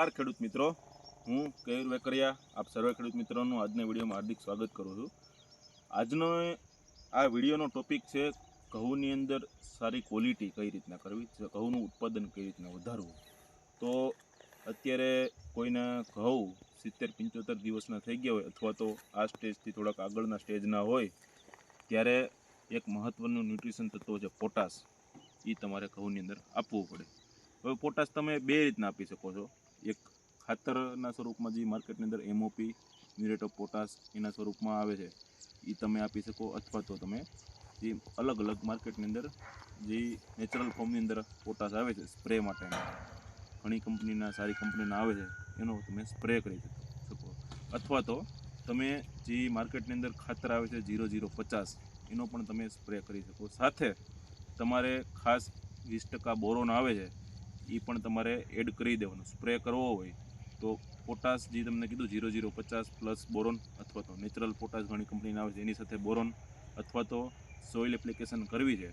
નમસ્કાર ખેડૂત મિત્રો. હું કયુર વેકરિયા, આપ સર્વે ખેડૂત મિત્રોનું આજના વિડીયોમાં હાર્દિક સ્વાગત કરું છું. આજનો આ વિડીયોનો ટોપિક છે ઘઉંની અંદર સારી ક્વોલિટી કઈ રીતના કરવી ઘઉંનું ઉત્પાદન કઈ રીતના વધારવું. તો અત્યારે કોઈને ઘઉં સિત્તેર, પંચોતેર દિવસના થઈ ગયા હોય અથવા તો આ સ્ટેજથી થોડાક આગળના સ્ટેજના હોય, ત્યારે એક મહત્ત્વનું ન્યુટ્રિશન તત્વ છે પોટાશ. એ તમારે ઘઉંની અંદર આપવું પડે. હવે પોટાશ તમે બે રીતના આપી શકો છો. એક ખાતરના સ્વરૂપમાં જે માર્કેટની અંદર એમઓપી મ્યુરેટ ઓફ પોટાશ એના સ્વરૂપમાં આવે છે એ તમે આપી શકો અથવા તો તમે જે અલગ અલગ માર્કેટની અંદર જે નેચરલ ફોર્મની અંદર પોટાશ આવે છે સ્પ્રે માટેના. ઘણી કંપનીના સારી કંપનીના આવે છે, એનો તમે સ્પ્રે કરી શકો અથવા તો તમે જે માર્કેટની અંદર ખાતર આવે છે ઝીરો ઝીરો પચાસ, એનો પણ તમે સ્પ્રે કરી શકો. સાથે તમારે ખાસ વીસ ટકા બોરોન આવે છે એ પણ તમારે એડ કરી દેવાનું. સ્પ્રે કરવો હોય તો પોટાશ જે તમને કીધું જીરો જીરો પચાસ પ્લસ બોરોન અથવા તો નેચરલ પોટાશ ઘણી કંપનીના આવે છે, એની સાથે બોરોન અથવા તો સોઇલ એપ્લિકેશન કરવી છે,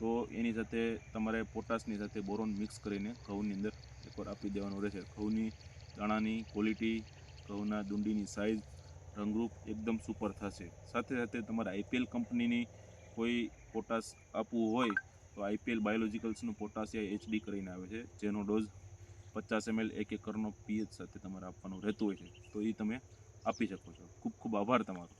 તો એની સાથે તમારે પોટાશની સાથે બોરોન મિક્સ કરીને ઘઉંની અંદર એકવાર આપી દેવાનું રહેશે. ઘઉંની દાણાની ક્વોલિટી ઘઉંના દુંડીની સાઇઝ રંગરૂપ એકદમ સુપર થશે. સાથે સાથે તમારે આઈપીએલ કંપનીની કોઈ પોટાશ આપવું હોય તો આઈપીએલ બાયોલોજિકલ્સનું પોટાશિયા એચડી કરીને આવે છે, જેનો ડોઝ પચાસ એમએલ એક એકરનો પીએચ સાથે તમારે આપવાનું રહેતું હોય છે. તો એ તમે આપી શકો છો. ખૂબ ખૂબ આભાર તમારો.